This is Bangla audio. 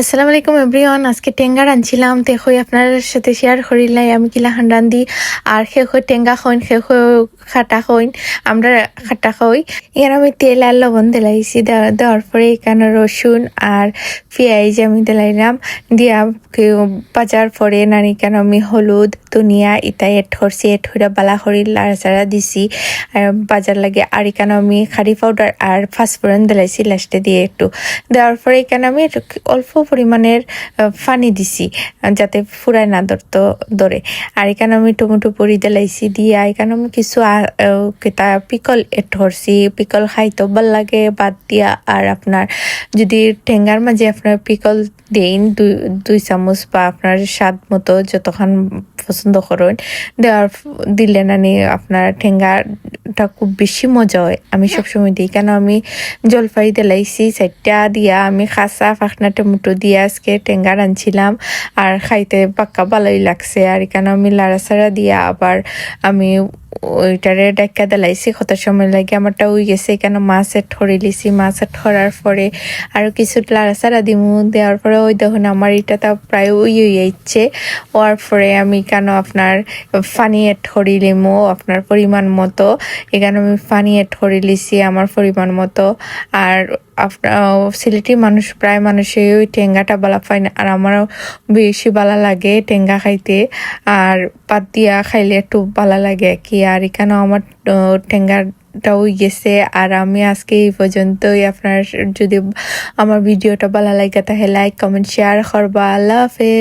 আসসালামু আলাইকুম এভরিওয়ান আজকে টেঙ্গা রাঁধছিলাম তে হই আপনার সাথে শেয়ার করিলাই আমি কিলা হান রান্ধি আর সে হই টেঙ্গা খইন সে হই খাটা খইন আমরা খাটা খই এর আমি তেল আর লবণ দিলাইছি দেওয়া- দেওয়ার পরে এখানে রসুন আর পেঁয়াজ আমি দিলাইলাম। দিয়া বাজার পরে নানি কেন আমি হলুদ ধনিয়া ইটা এড করছি এড হইরা বালা করি লাড়াচাড়া দিছি। আর বাজার লাগে আর এখানে আমি খারি পাউডার আর ফাস্টফোড়ন দিলাইছি লাস্টে দিয়ে একটু। দেওয়ার পরে এখানে আমি অল্প পরিমাণের পানি দিছি, যাতে ফুরায় না ধরতো ধরে আর এখানে আমি টমেটো পরি দিলাইছি দিয়া। এখানে আমি কিছু কিতা পিকল এড করছি পিকল খাইতে ভালো লাগে, বাদ দিয়া। আর আপনার যদি টেঙ্গার মাঝে আপনার পিকল দেন দুই দুই চামচ বা আপনার স্বাদ মতো যতক্ষণ পছন্দ করেন। দেওয়ার দিলেন আপনার আপনার ঠেঙ্গাটা খুব বেশি মজা হয়। আমি সবসময় দিই। কেন আমি জলপাই দিলাইছি চারটা দিয়া আমি খাসা ফাঁকনা টমেটো দিয়ে আজকে টেঙ্গা রাঁধছিলাম আর খাইতে পাক্কা ভালোই লাগছে। আর এখানে আমি লাড়াচাড়া দিয়া আবার আমি ওইটারে ডাক্কা দিলাইছি। কত সময় লাগে আমারটা উই গেছে। এখানে মাছের ঠরে লিছি। মাছের ঠরার পরে আরও কিছু লাড়া লাড়াচাড়া দিমু। দেওয়ার পরে ওই দেখুন আমার এটা তো প্রায় উই উই যাচ্ছে ওর পরে আমি কেন আপনার করে লিমু আপনার পরিমাণ মতো এখানে আমি পানি এড করে লিছি আমার পরিমাণ মতো। আর সিলেটি মানুষ প্রায় মানুষই ওই টেঙ্গাটা বালা পায় না। আর আমারও বেশি বালা লাগে টেঙ্গা খাইতে। আর পাত দিয়া খাইলে একটু বালা লাগে কি। আর এখানেও আমার আহ, টেঙ্গাটাও গেছে। আর আমি আজকে এই পর্যন্তই। আপনার যদি আমার ভিডিওটা ভালো লাগে তাহলে লাইক কমেন্ট শেয়ার করবা। আল্লাহ হাফেজ।